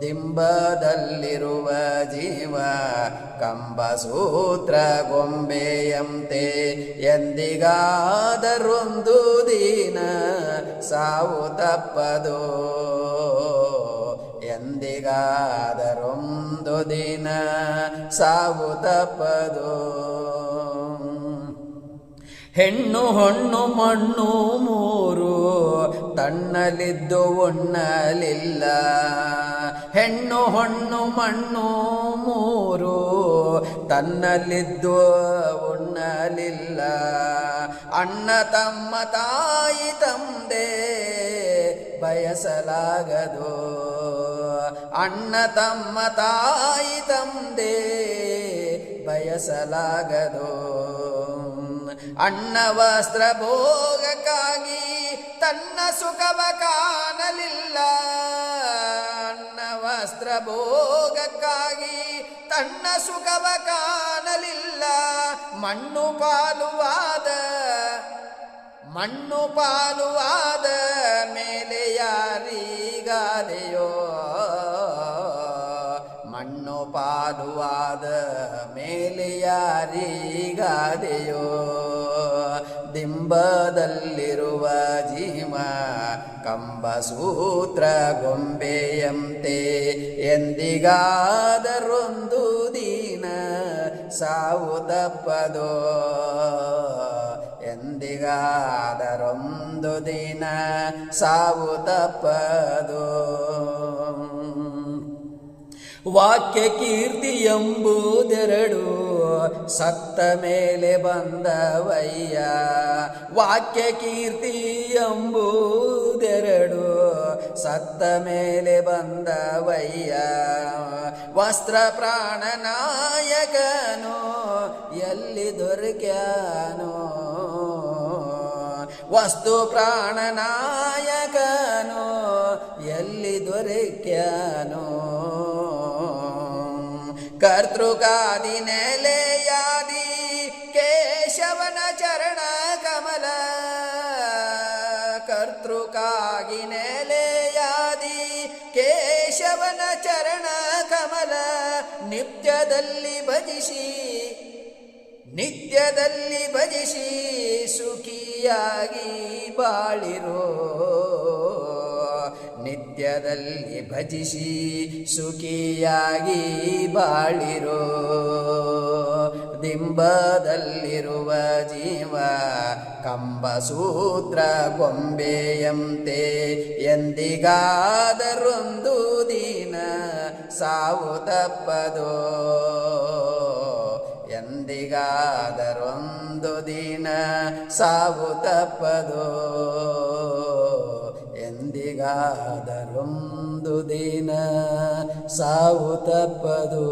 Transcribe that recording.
ದಿಂಬದಲ್ಲಿರುವ ಜೀವ ಕಂಬಸೂತ್ರ ಗೊಂಬೆಯಂತೆ ಎಂದಿಗಾದರೊಂದು ದಿನ ಸಾವು ತಪ್ಪದು. ಎಂದಿಗಾದರೊಂದು ದಿನ ಸಾವು ತಪ್ಪದು. ಹೆಣ್ಣು ಹೊಣ್ಣು ಮಣ್ಣು ಮೂರು ತಣ್ಣಲಿದ್ದು ಉಣ್ಣಲಿಲ್ಲ. ಹೆಣ್ಣು ಹೊಣ್ಣು ಮಣ್ಣು ಮೂರು ತನ್ನಲ್ಲಿದ್ದು ಉಣ್ಣಲಿಲ್ಲ. ಅಣ್ಣ ತಮ್ಮ ತಾಯಿ ತಂದೆ ಬಯಸಲಾಗದು. ಅಣ್ಣ ತಮ್ಮ ತಾಯಿ ತಂದೆ ಬಯಸಲಾಗದು. ಅಣ್ಣ ವಸ್ತ್ರ ಭೋಗಕ್ಕಾಗಿ ತನ್ನ ಸುಖವ ಕಾಣಲಿಲ್ಲ. ಅಣ್ಣ ವಸ್ತ್ರ ಭೋಗಕ್ಕಾಗಿ ತನ್ನ ಸುಖವ ಕಾಣಲಿಲ್ಲ. ಮಣ್ಣು ಪಾಲುವಾದ ಮಣ್ಣು ಪಾಲುವಾದ ಪಾಲುವಾದ ಮೇಲೆ ಯಾರಿಗಾದೆಯೋ ದಿಂಬದಲ್ಲಿರುವ ಜೀವ ಕಂಬಸೂತ್ರ ಗೊಂಬೆಯಂತೆ ಎಂದಿಗಾದರೊಂದು ದಿನ ಸಾವು ತಪ್ಪದೋ? ಎಂದಿಗಾದರೊಂದು ದಿನ ಸಾವು ತಪ್ಪದೋ? ವಾಕ್ಯ ಕೀರ್ತಿ ಎಂಬುದೆರಡು ಸತ್ತ ಮೇಲೆ ಬಂದವಯ್ಯ. ವಾಕ್ಯ ಕೀರ್ತಿ ಎಂಬುದೆರಡು ಸತ್ತ ಮೇಲೆ ಬಂದವಯ್ಯ. ವಸ್ತ್ರ ಪ್ರಾಣ ನಾಯಕನು ಎಲ್ಲಿ ದೊರಕ್ಯಾನೋ? ವಸ್ತು ಪ್ರಾಣ ನಾಯಕನು ಎಲ್ಲಿ ದೊರಕ್ಯಾನೋ? ಕರ್ತೃಕಾದಿ ನೆಲೆಯಾದಿ ಕೇಶವನ ಚರಣ ಕಮಲ. ಕರ್ತೃಕಾಗಿ ನೆಲೆಯಾದಿ ಕೇಶವನ ಚರಣ ಕಮಲ. ನಿತ್ಯದಲ್ಲಿ ಭಜಿಸಿ ನಿತ್ಯದಲ್ಲಿ ಭಜಿಸಿ ಸುಖಿಯಾಗಿ ಬಾಳಿರೋ ನಿತ್ಯದಲ್ಲಿ ಭಜಿಸಿ ಸುಖಿಯಾಗಿ ಬಾಳಿರೋ. ದಿಂಬದಲ್ಲಿರುವ ಜೀವ ಕಂಬಸೂತ್ರ ಗೊಂಬೆಯಂತೆ ಎಂದಿಗಾದರೊಂದು ದಿನ ಸಾವು ತಪ್ಪದೋ. ಎಂದಿಗಾದರೊಂದು ದಿನ ಸಾವು ತಪ್ಪದೋ. ಎಂದಿಗಾದರೊಂದು ದಿನ ಸಾವು ತಪ್ಪದು.